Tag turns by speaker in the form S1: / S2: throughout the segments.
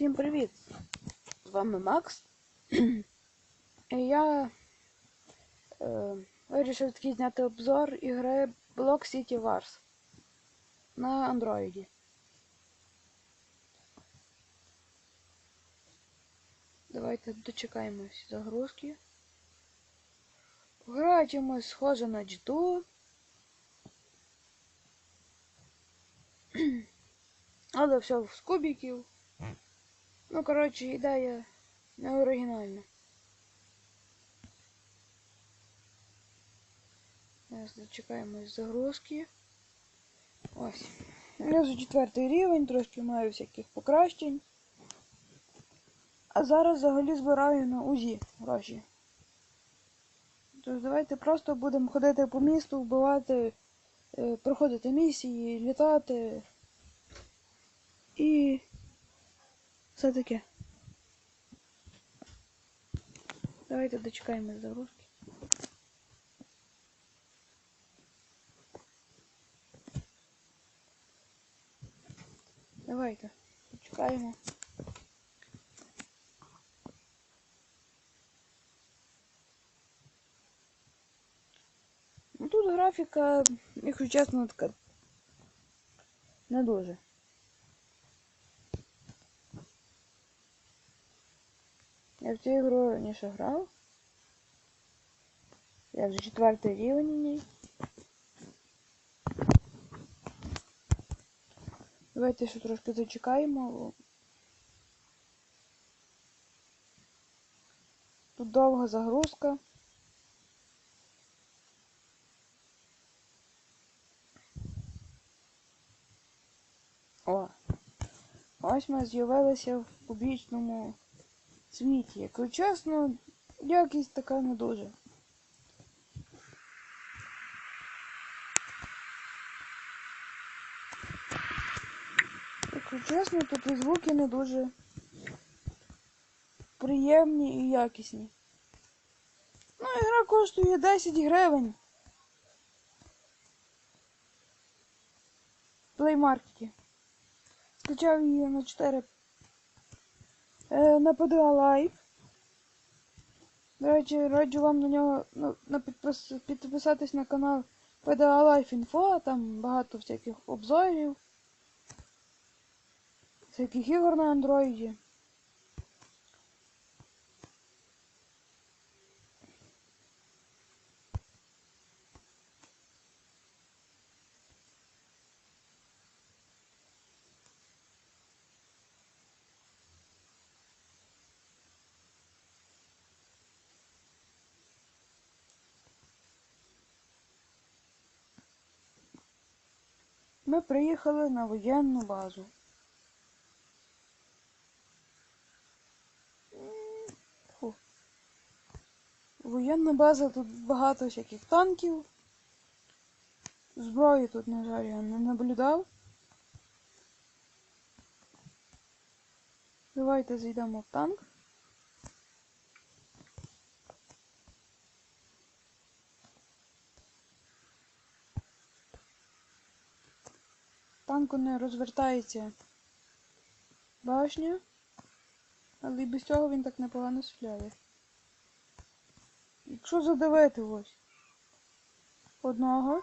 S1: Всім привіт! З вами Макс. І я е, вирішив такий зняти обзор ігри Block City Wars на андроїді. Давайте дочекаємось загрузки. Гра чимось схожа на G2. Але все з кубиків. Ну, коротше, ідея не оригінальна. Зараз дочекаємось загрузки. Ось. Я за четвертий рівень, трошки маю всяких покращень. А зараз взагалі збираю на УЗІ гроші. Тож давайте просто будемо ходити по місту, вбивати, е, проходити місії, літати. І все таке. Давайте дочекаємо загрузки. Давайте, почекаємо. Ну тут графіка, якщо чесно, така не дуже. Я в цю ігру раніше грав. Я вже четвертий рівень у ній. Давайте ще трошки зачекаємо. Тут довга загрузка. О! Ось ми з'явилися в публічному світі. Якщо чесно, якість така не дуже. Якщо чесно, тут і звуки не дуже приємні і якісні. Ну, ігра коштує 10 гривень. В плеймаркеті. Скачав її на 4 е, на PDA Live. До речі, раджу вам на нього ну, на підпис, підписатись на канал PDA Life Info, там багато всяких обзорів, всяких ігор на андроїді. Ми приїхали на воєнну базу. Фу. Воєнна база, тут багато всяких танків. Зброї тут, на жаль, я не наблюдав. Давайте зайдемо в танк. Танку не розвертається башня, але і без цього він так непогано стріляє. Якщо задавити ось одного,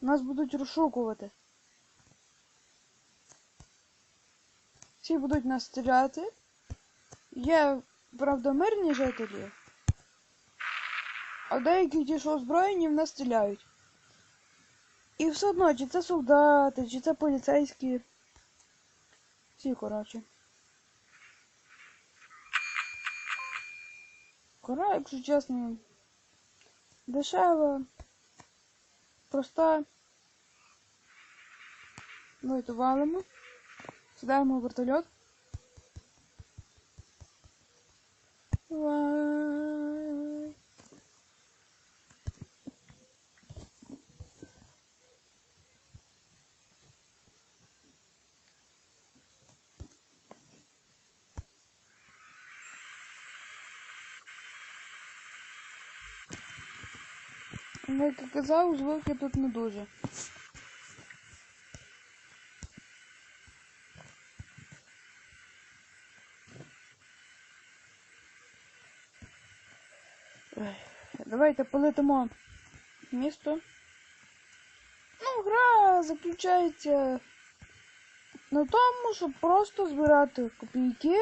S1: нас будуть розшукувати. Всі будуть нас стріляти. Є, правда, мирні жителі, а деякі ті, що озброєні, в нас стріляють. І все одно, чи це солдати, чи це поліцейські. Всі, коротше. Кора, якщо чесно, дешева, проста. Давайте. Сідаємо в вертольот. Ну, як казав, звуки тут не дуже. Давайте полетимо місто. Ну, гра заключається на тому, щоб просто збирати копійки.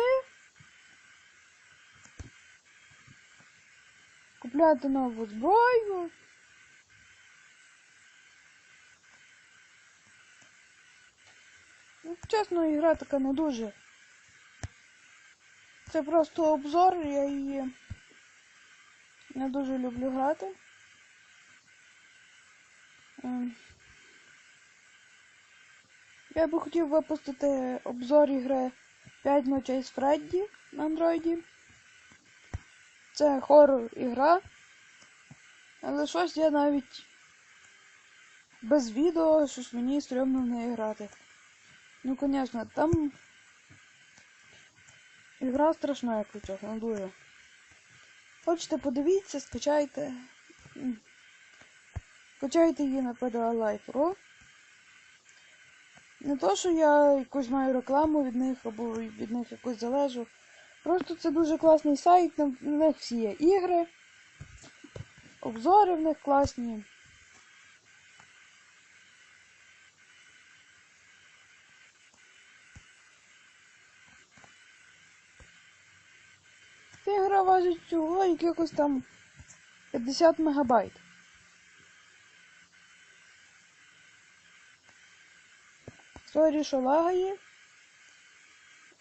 S1: Купляти нову зброю. Чесно, ігра така не дуже. Це просто обзор, я її не дуже люблю грати. Ем. Я би хотів випустити обзор ігри 5 ночей з Фредді на андроїді. Це хоррор ігра. Але щось я навіть без відео, щось мені стрьомно в неї грати. Ну, звісно, там ігра страшна, чесно, дуже. Хочете, подивіться, скачайте. Скачайте її на PDA Life Pro. Не то, що я якусь маю рекламу від них або від них якось залежу. Просто це дуже класний сайт, в них всі є ігри, обзори в них класні. Ігра важить всього якихось там 50 мегабайт. Сорі, що лагає.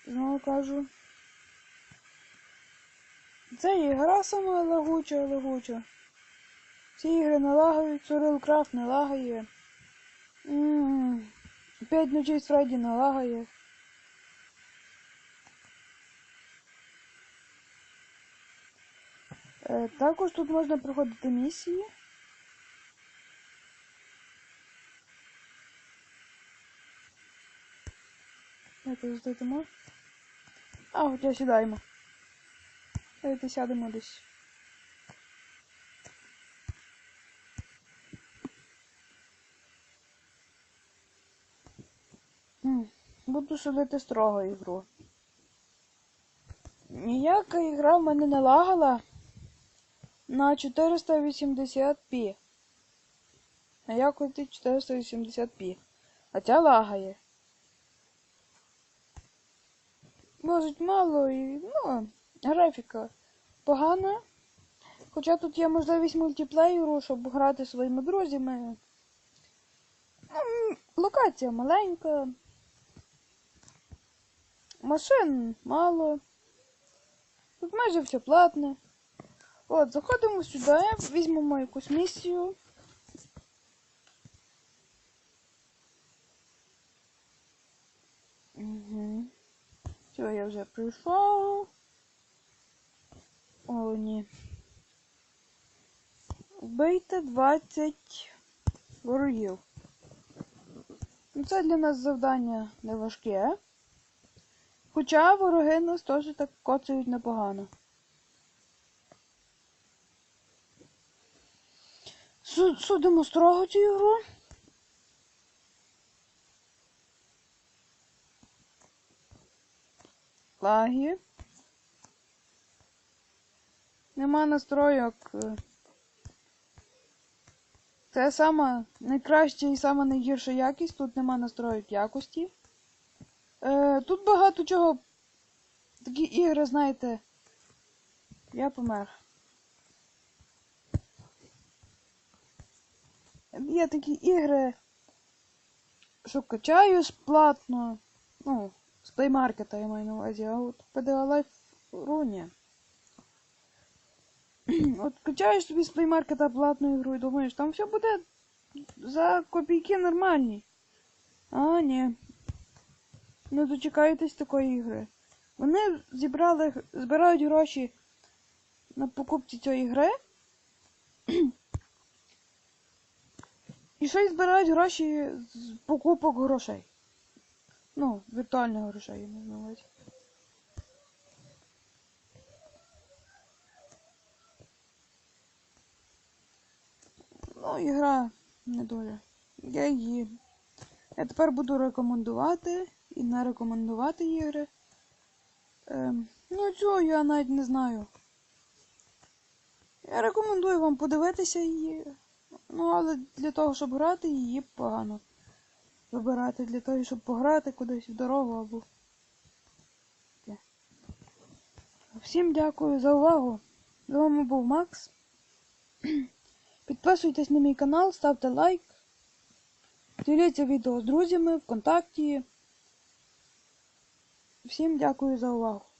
S1: Знову кажу. Це ігра сама лагуча, лагуча. Всі ігри не лагають, Surreal не лагає. М, П'ять ночей Фредді не лагає. Також тут можна проходити місії. Давайте здатимо. А, хоча сідаємо. Давайте сядемо десь. Буду судити строго ігру. Ніяка ігра в мене не лагала на 480p. На якості 480p. А ця лагає. Може мало і, ну, графіка погана. Хоча тут є можливість мультиплеєру, щоб грати своїми друзями. Ну, локація маленька. Машин мало. Тут майже все платне. От, заходимо сюди, візьмемо якусь місію. Угу. Я вже прийшов. О, ні. Вбийте 20 ворогів. Ну, це для нас завдання не важке. Хоча вороги нас теж так коцають непогано. Судимо строго цю ігру. Лаги. Нема настройок. Це сама найкраща і сама найгірша якість. Тут нема настроїк якості. Е, тут багато чого. Такі ігри, знаєте. Я помер. Є такі ігри, що качаю сплатно. Ну, з Market я маю на увазі, а от PDA Life Руні. От качаєш собі з Market платну ігру і думаєш, там все буде за копійки нормальні. А, ні. Не дочекаєтесь такої ігри. Вони зібрали, збирають гроші на покупці цієї гри. І ще й збирають гроші з покупок грошей. Ну, віртуальних грошей, я на увазі. Ну, ігра не дуже. Я її. Я тепер буду рекомендувати і не рекомендувати ігри. Ем, ну, цього я навіть не знаю. Я рекомендую вам подивитися її. Ну, але для того, щоб грати, її погано вибирати. Для того, щоб пограти кудись в дорогу або. Всім дякую за увагу. З вами був Макс. Підписуйтесь на мій канал, ставте лайк. Діліться відео з друзями ВКонтакті. Всім дякую за увагу.